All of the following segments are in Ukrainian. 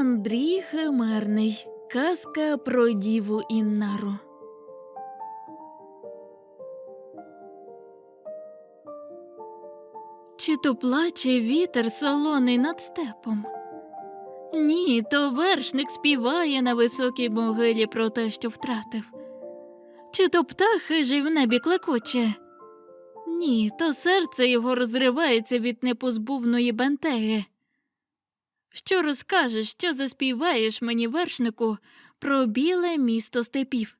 Андрій Химерний. Казка про діву Іннару. Чи то плаче вітер солоний над степом? Ні, то вершник співає на високій могилі про те, що втратив. Чи то птах хижий в небі клекоче? Ні, то серце його розривається від непозбувної бентеги. Що розкажеш, що заспіваєш мені, вершнику, про біле місто степів,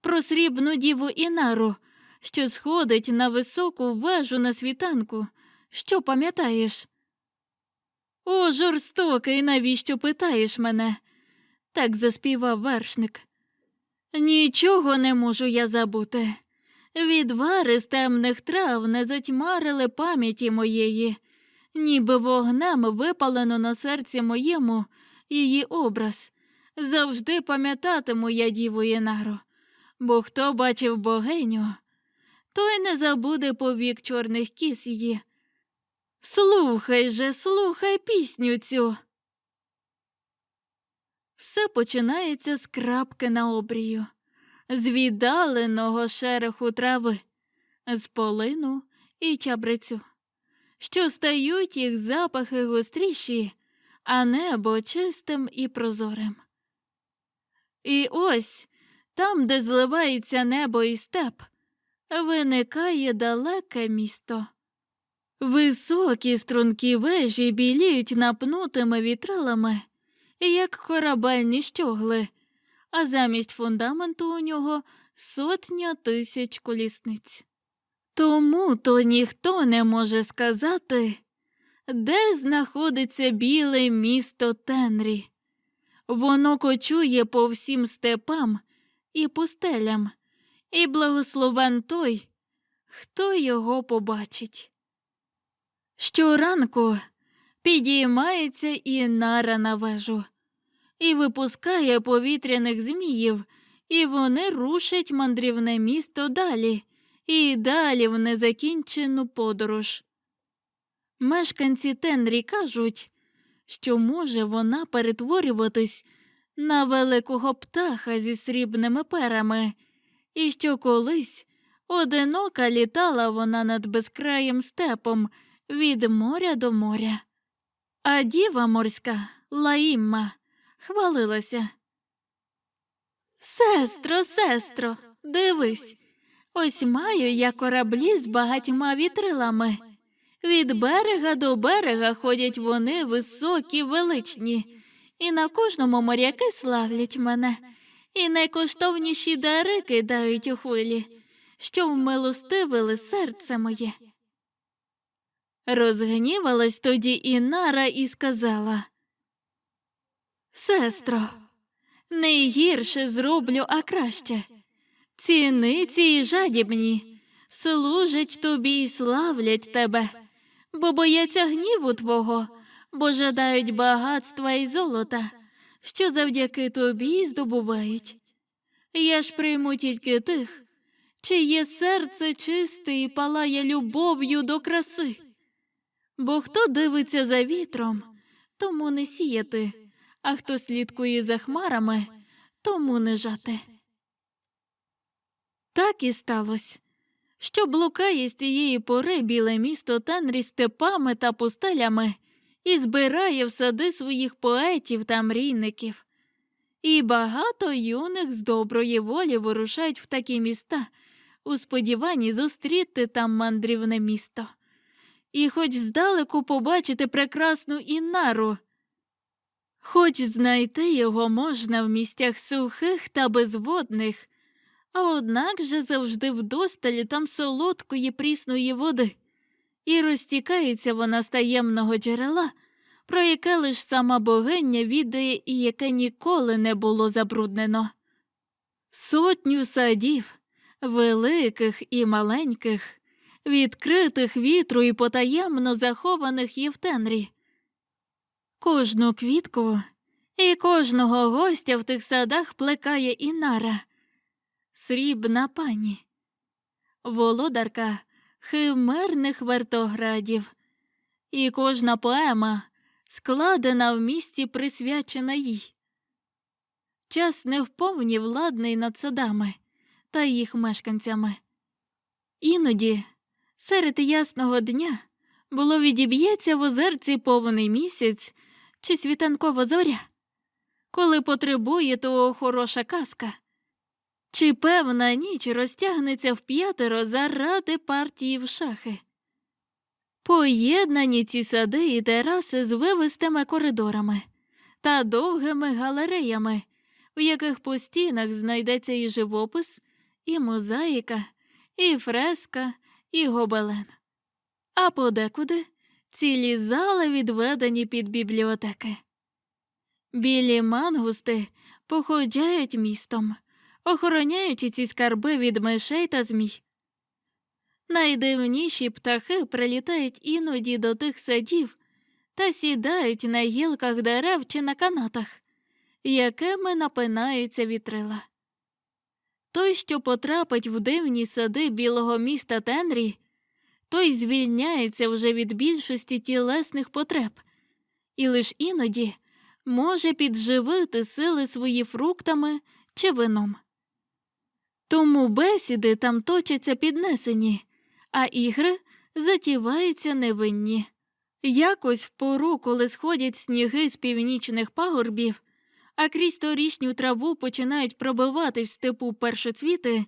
про срібну діву Інару, що сходить на високу вежу на світанку, що пам'ятаєш? О, жорстокий, навіщо питаєш мене? Так заспівав вершник. Нічого не можу я забути. Відвари з темних трав не затьмарили пам'яті моєї, ніби вогнем випалено на серці моєму її образ. Завжди пам'ятатиму я діву Єнару, бо хто бачив богиню, той не забуде повік чорних кіс її. Слухай же, слухай пісню цю. Все починається з крапки на обрію, з віддаленого шереху трави, з полину і чабрецю, що стають їх запахи гостріші, а небо чистим і прозорим. І ось там, де зливається небо і степ, виникає далеке місто. Високі стрункі вежі біліють напнутими вітрилами, як корабельні щогли, а замість фундаменту у нього сотня тисяч колісниць. Тому то ніхто не може сказати, де знаходиться біле місто Тенрі. Воно кочує по всім степам і пустелям, і благословен той, хто його побачить. Щоранку підіймається і нара на вежу, і випускає повітряних зміїв, і вони рушать мандрівне місто далі, і далі в незакінчену подорож. Мешканці Тенрі кажуть, що може вона перетворюватись на великого птаха зі срібними перами, і що колись одинока літала вона над безкраїм степом від моря до моря. А діва морська Лаїмма хвалилася. Сестро, сестро, дивись, ось маю я кораблі з багатьма вітрилами. Від берега до берега ходять вони високі, величні, і на кожному моряки славлять мене, і найкоштовніші дари кидають у хвилі, що вмилостивили серце моє. Розгнівалась тоді Інара і сказала Сестро, не гірше зроблю, а краще. Ціниці й жадібні, служать тобі й славлять тебе, бо бояться гніву твого, бо жадають багатства і золота, що завдяки тобі здобувають. Я ж прийму тільки тих, чиє серце чисте і палає любов'ю до краси. Бо хто дивиться за вітром, тому не сіяти, а хто слідкує за хмарами, тому не жати. Так і сталося, що блукає з тієї пори біле місто Тенрі степами та пустелями і збирає в сади своїх поетів та мрійників. І багато юних з доброї волі вирушають в такі міста у сподіванні зустріти там мандрівне місто і хоч здалеку побачити прекрасну Інару, хоч знайти його можна в місцях сухих та безводних, а однак же завжди вдосталі там солодкої прісної води, і розтікається вона з таємного джерела, про яке лиш сама богиня відає і яке ніколи не було забруднено. Сотню садів, великих і маленьких відкритих вітру і потаємно захованих Євтенрі. Кожну квітку і кожного гостя в тих садах плекає Інара, срібна пані, володарка химерних вертоградів, і кожна поема складена в місті, присвячена їй. Час не вповні владний над садами та їх мешканцями. Іноді, серед ясного дня, було відіб'ється в озерці повний місяць чи світанкова зоря, коли потребує того хороша казка, чи певна ніч розтягнеться в п'ятеро заради партії в шахи. Поєднані ці сади і тераси з вивистими коридорами та довгими галереями, в яких по стінах знайдеться і живопис, і мозаїка, і фреска, і гобелен. А подекуди цілі зали відведені під бібліотеки. Білі мангусти походжають містом, охороняючи ці скарби від мишей та змій. Найдивніші птахи прилітають іноді до тих садів та сідають на гілках дерев чи на канатах, якими напинаються вітрила. Той, що потрапить в дивні сади білого міста Тенрі, той звільняється вже від більшості тілесних потреб, і лиш іноді може підживити сили свої фруктами чи вином. Тому бесіди там точаться піднесені, а ігри затіваються невинні. Якось в пору, коли сходять сніги з північних пагорбів, а крізь торішню траву починають пробивати в степу першоцвіти,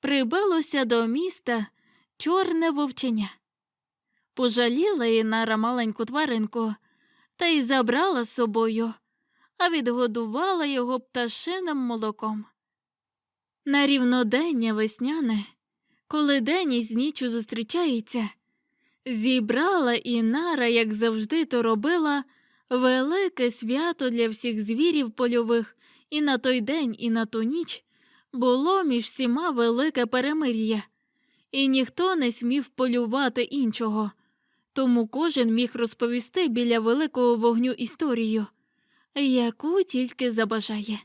прибилося до міста чорне вовченя. Пожаліла Інара маленьку тваринку та й забрала з собою, а відгодувала його пташиним молоком. На рівнодення весняне, коли день із ніччю зустрічаються, зібрала Інара, як завжди то робила, велике свято для всіх звірів польових, і на той день, і на ту ніч було між всіма велике перемир'я, і ніхто не смів полювати іншого, тому кожен міг розповісти біля великого вогню історію, яку тільки забажає.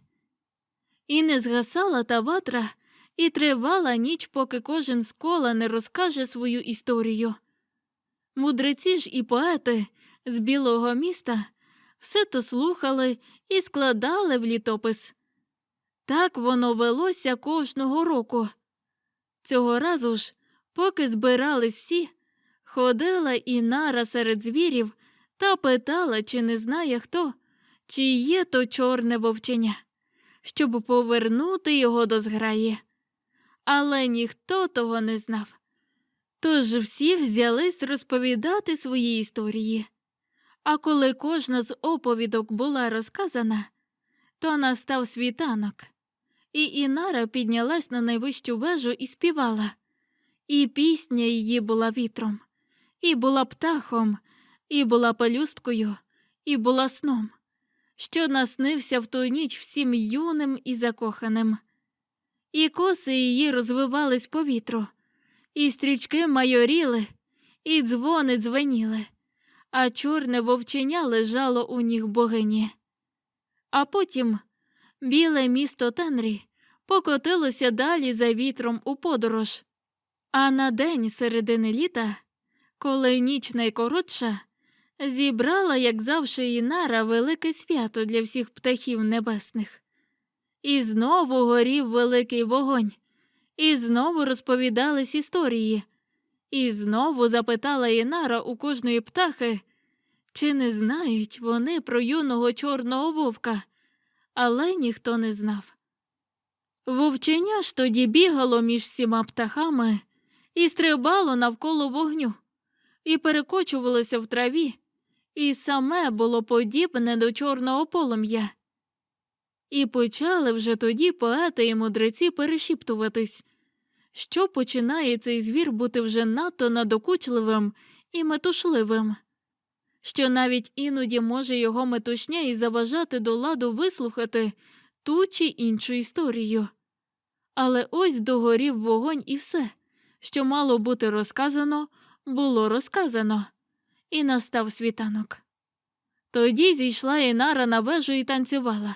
І не згасала та ватра, і тривала ніч, поки кожен з кола не розкаже свою історію. Мудреці ж і поети з білого міста все то слухали і складали в літопис. Так воно велося кожного року. Цього разу ж, поки збирались всі, ходила і нара серед звірів та питала, чи не знає хто, чи є то чорне вовченя, щоб повернути його до зграї. Але ніхто того не знав. Тож всі взялись розповідати свої історії. А коли кожна з оповідок була розказана, то настав світанок, і Інара піднялась на найвищу вежу і співала, і пісня її була вітром, і була птахом, і була пелюсткою, і була сном, що наснився в ту ніч всім юним і закоханим. І коси її розвивались по вітру, і стрічки майоріли, і дзвони дзвеніли а чорне вовченя лежало у ніг богині. А потім біле місто Тенрі покотилося далі за вітром у подорож. А на день середини літа, коли ніч найкоротша, зібрала, як завжди, Інара велике свято для всіх птахів небесних. І знову горів великий вогонь, і знову розповідались історії. І знову запитала Інара у кожної птахи, чи не знають вони про юного чорного вовка, але ніхто не знав. Вовченя ж тоді бігало між всіма птахами і стрибало навколо вогню, і перекочувалося в траві, і саме було подібне до чорного полум'я. І почали вже тоді поети і мудреці перешіптуватись що починає цей звір бути вже надто надокучливим і метушливим, що навіть іноді може його метушня і заважати до ладу вислухати ту чи іншу історію. Але ось догорів вогонь і все, що мало бути розказано, було розказано, і настав світанок. Тоді зійшла Інара на вежу і танцювала.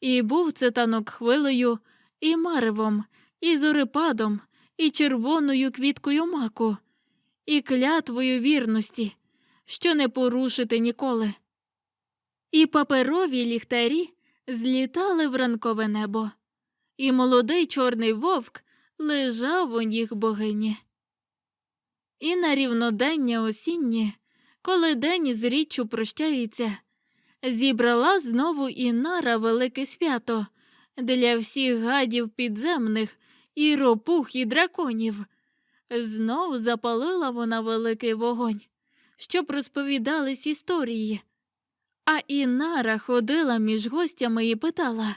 І був це танок хвилею і маревом, і зорепадом, і червоною квіткою маку, і клятвою вірності, що не порушити ніколи. І паперові ліхтарі злітали в ранкове небо, і молодий чорний вовк лежав у ніг богині. І на рівнодення осіннє, коли день з річчю прощається, зібрала знову Інара велике свято для всіх гадів підземних і ропух, і драконів. Знов запалила вона великий вогонь, щоб розповідались історії. А Інара ходила між гостями і питала,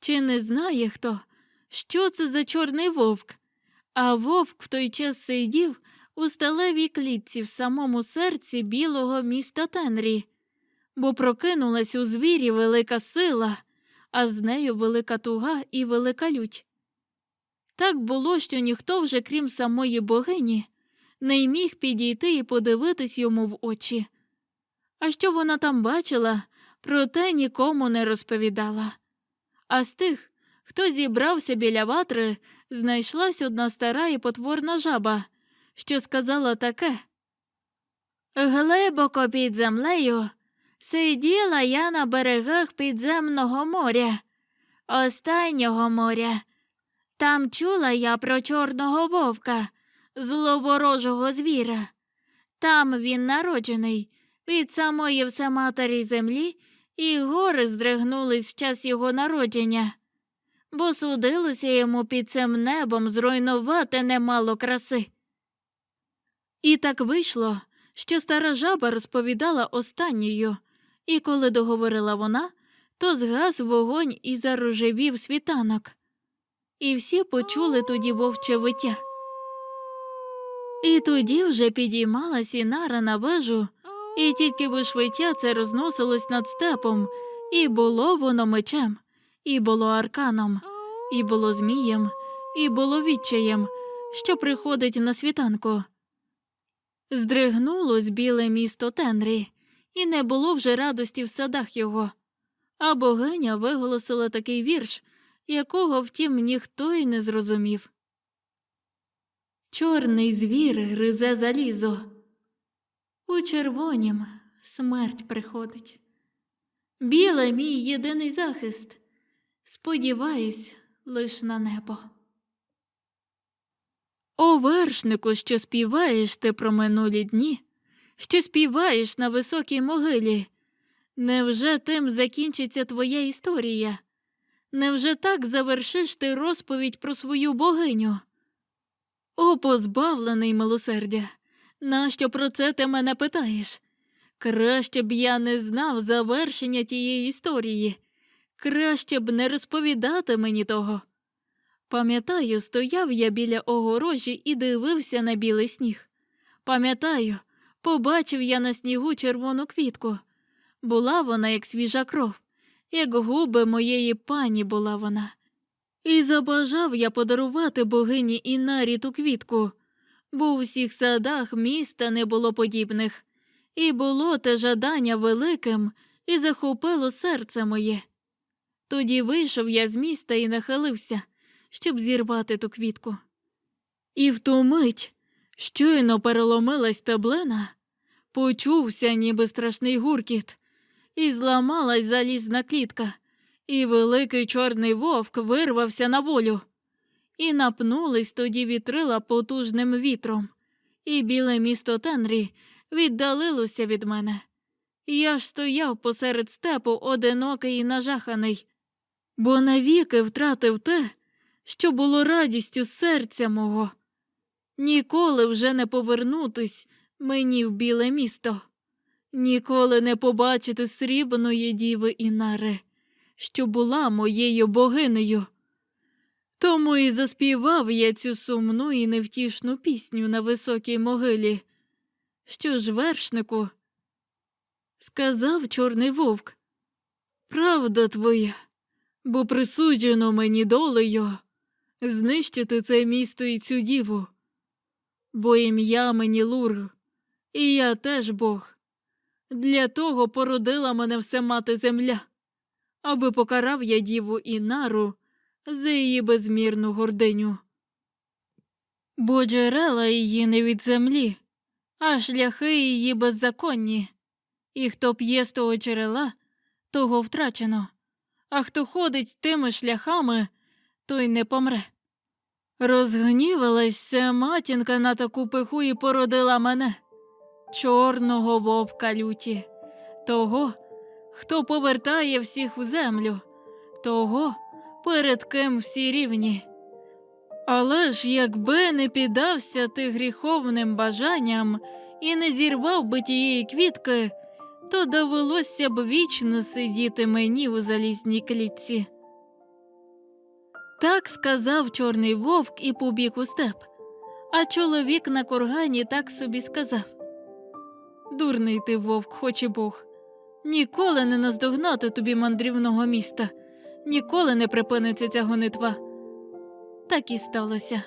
чи не знає хто, що це за чорний вовк. А вовк в той час сидів у сталевій клітці в самому серці білого міста Тенрі, бо прокинулась у звірі велика сила, а з нею велика туга і велика лють. Так було, що ніхто вже, крім самої богині, не міг підійти і подивитись йому в очі. А що вона там бачила, про те нікому не розповідала. А з тих, хто зібрався біля ватри, знайшлась одна стара і потворна жаба, що сказала таке. Глибоко під землею сиділа я на берегах підземного моря, останнього моря. Там чула я про чорного вовка, зловорожого звіра. Там він народжений від самої всематері землі, і гори здригнулись в час його народження, бо судилося йому під цим небом зруйнувати немало краси. І так вийшло, що стара жаба розповідала останньою, і коли договорила вона, то згас вогонь і зарожевів світанок. І всі почули тоді вовче виття. І тоді вже підіймалась Інара на вежу, і тільки вишвиття це розносилось над степом, і було воно мечем, і було арканом, і було змієм, і було відчаєм, що приходить на світанку. Здригнулось біле місто Тенрі, і не було вже радості в садах його. А богиня виголосила такий вірш, якого, втім, ніхто й не зрозумів. Чорний звір гризе залізо. У червонім смерть приходить. Біле мій єдиний захист. Сподіваюсь лиш на небо. О вершнику, що співаєш ти про минулі дні, що співаєш на високій могилі. Невже тим закінчиться твоя історія? Невже так завершиш ти розповідь про свою богиню? О, позбавлений милосердя, нащо про це ти мене питаєш? Краще б я не знав завершення тієї історії, краще б не розповідати мені того. Пам'ятаю, стояв я біля огорожі і дивився на білий сніг. Пам'ятаю, побачив я на снігу червону квітку. Була вона, як свіжа кров, як губи моєї пані була вона. І забажав я подарувати богині Інарі ту квітку, бо у всіх садах міста не було подібних, і було те жадання великим і захопило серце моє. Тоді вийшов я з міста і нахилився, щоб зірвати ту квітку. І в ту мить щойно переломилась таблина, почувся, ніби страшний гуркіт, і зламалась залізна клітка, і великий чорний вовк вирвався на волю. І напнулись тоді вітрила потужним вітром, і біле місто Тенрі віддалилося від мене. Я ж стояв посеред степу одинокий і нажаханий, бо навіки втратив те, що було радістю серця мого. Ніколи вже не повернутись мені в біле місто, ніколи не побачити срібної діви Інари, що була моєю богинею. Тому і заспівав я цю сумну і невтішну пісню на високій могилі. Що ж, вершнику, сказав чорний вовк, правда твоя, бо присуджено мені долею знищити це місто і цю діву, бо ім'я мені Лург, і я теж Бог. Для того породила мене все мати земля, аби покарав я діву Інару за її безмірну гординю. Бо джерела її не від землі, а шляхи її беззаконні. І хто п'є з того джерела, того втрачено, а хто ходить тими шляхами, той не помре. Розгнівалася матінка на таку пиху і породила мене, чорного вовка люті, того, хто повертає всіх в землю, того, перед ким всі рівні. Але ж якби не піддався ти гріховним бажанням і не зірвав би тієї квітки, то довелося б вічно сидіти мені у залізній клітці. Так сказав чорний вовк і побіг у степ, а чоловік на кургані так собі сказав Дурний ти вовк, хоч і Бог. Ніколи не наздогнати тобі мандрівного міста, ніколи не припиниться ця гонитва. Так і сталося.